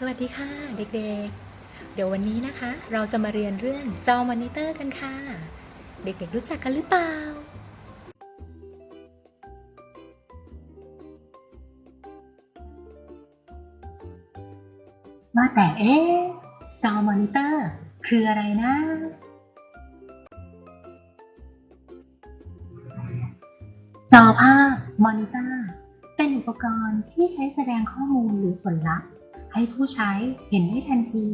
สวัสดีค่ะเด็กๆ เดี๋ยววันนี้นะคะ เราจะมาเรียนเรื่องจอมอนิเตอร์กันค่ะ เด็กๆรู้จักกันหรือเปล่า ว่าแต่เอ๊จอมอนิเตอร์ คืออะไรนะ จอภาพมอนิเตอร์ เป็นอุปกรณ์ที่ใช้แสดงข้อมูลหรือผลลัพธ์ ให้ผู้ใช้เห็นได้ทันที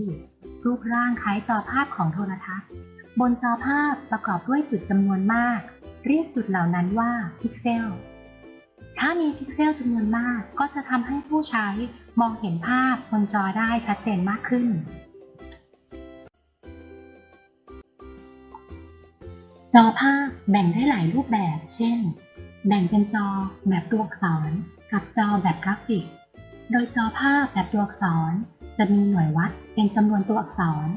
รูปร่างคล้ายจอภาพของโทรทัศน์ บนจอภาพประกอบด้วยจุดจำนวนมาก เรียกจุดเหล่านั้นว่าพิกเซล ถ้ามีพิกเซลจำนวนมากก็จะทำให้ผู้ใช้มองเห็นภาพบนจอได้ชัดเจนมากขึ้น จอภาพแบ่งได้หลายรูปแบบ เช่น แบ่งเป็นจอแบบตัวอักษร กับจอแบบกราฟิก โดยจอภาพแบบตัวอักษร จะมีหน่วยวัดเป็นจำนวนตัวอักษร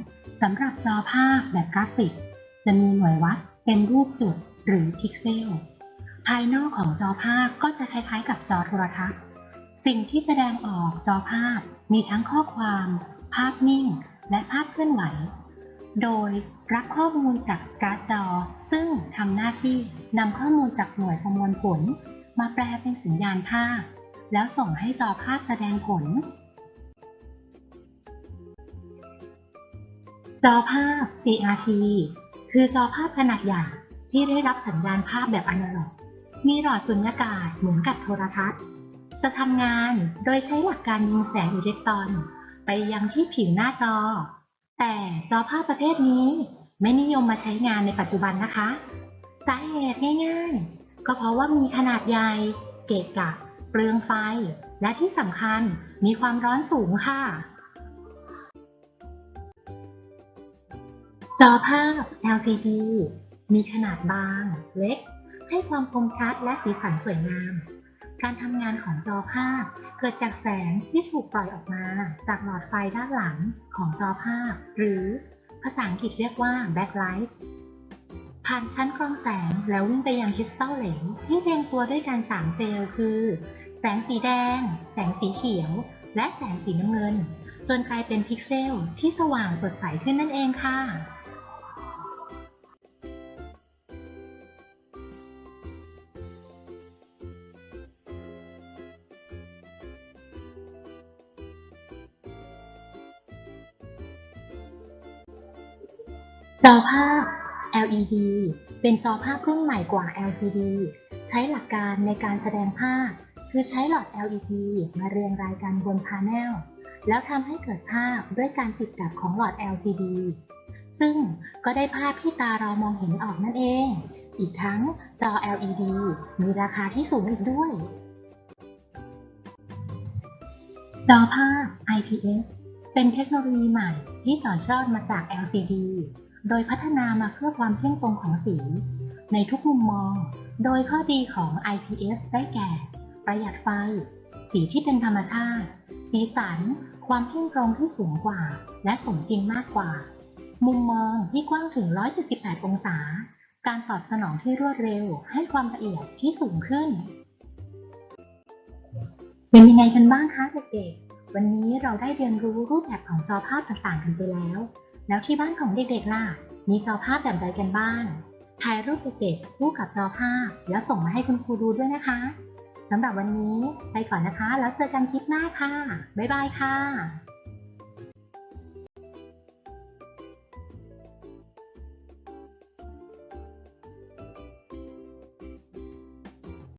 สำหรับจอภาพแบบกราฟิก จะมีหน่วยวัดเป็นรูปจุดหรือพิกเซล ภายนอกของจอภาพก็จะคล้ายๆ กับจอโทรทัศน์ สิ่งที่แสดงออกจอภาพมีทั้งข้อความ ภาพนิ่ง และภาพเคลื่อนไหว โดยรับข้อมูลจากการ์ดจอ ซึ่งทำหน้าที่นำข้อมูลจากหน่วยประมวลผล มาแปลเป็นสัญญาณภาพ แล้วส่งให้จอภาพแสดงผล จอภาพ CRT คือจอภาพขนาดใหญ่ที่ได้รับสัญญาณภาพแบบอนาล็อก มีหลอดสุญญากาศเหมือนกับโทรทัศน์ จะทำงานโดยใช้หลักการยิงแสงอิเล็กตรอน ไปยังที่ผิวหน้าจอ แต่จอภาพประเภทนี้ไม่นิยมมาใช้งานในปัจจุบันนะคะ สาเหตุง่ายๆ ก็เพราะว่ามีขนาดใหญ่เกะกะ เปลืองไฟ และที่สำคัญมีความร้อนสูงค่ะ จอภาพ LCD มีขนาดบาง เล็ก ให้ความคมชัดและสีสันสวยงาม การทำงานของจอภาพเกิดจากแสงที่ถูกปล่อยออกมา จากหลอดไฟด้านหลังของจอภาพ หรือภาษาอังกฤษเรียกว่า backlight ผ่านชั้นกรองแสงแล้ววิ่งไปยังคริสตัลเหลวที่เรียงตัวด้วยกัน 3 เซลล์คือ แสงสีแดง แสงสีเขียว และแสงสีน้ำเงิน จนกลายเป็นพิกเซลที่สว่างสดใสขึ้นนั่นเองค่ะจอภาพ LED เป็นจอภาพรุ่นใหม่กว่า LCD ใช้หลักการในการแสดงภาพ คือใช้หลอด LED มาเรียงรายกันบนพาเนลแล้วทำให้เกิดภาพด้วยการติดดับของหลอด LCD ซึ่งก็ได้ภาพที่ตาเรามองเห็นออกนั่นเอง อีกทั้งจอ LED มีราคาที่สูงอีกด้วย จอภาพ IPS เป็นเทคโนโลยีใหม่ที่ต่อยอดมาจาก LCD โดยพัฒนามาเพื่อความเที่ยงตรงของสี ในทุกมุมมอง โดยข้อดีของ IPS ได้แก่ ประหยัดไฟ สีที่เป็นธรรมชาติ สีสัน ความเที่งตรงที่สูงกว่า และสมจริงมากกว่า มุมมองที่กว้างถึง 178 องศา การตอบสนองที่รวดเร็ว ให้ความละเอียดที่สูงขึ้น เป็นยังไงกันบ้างคะเด็กๆ วันนี้เราได้เรียนรู้รูปแบบของจอภาพต่างๆกันไปแล้ว แล้วที่บ้านของเด็กๆล่ะ มีจอภาพแบบใดกันบ้างถ่ายรูปเด็กๆคู่กับจอภาพ แล้วส่งมาให้คุณครูดูด้วยนะคะ สำหรับวันนี้ไปก่อนนะคะ แล้วเจอกันคลิปหน้าค่ะ บ๊ายบายค่ะ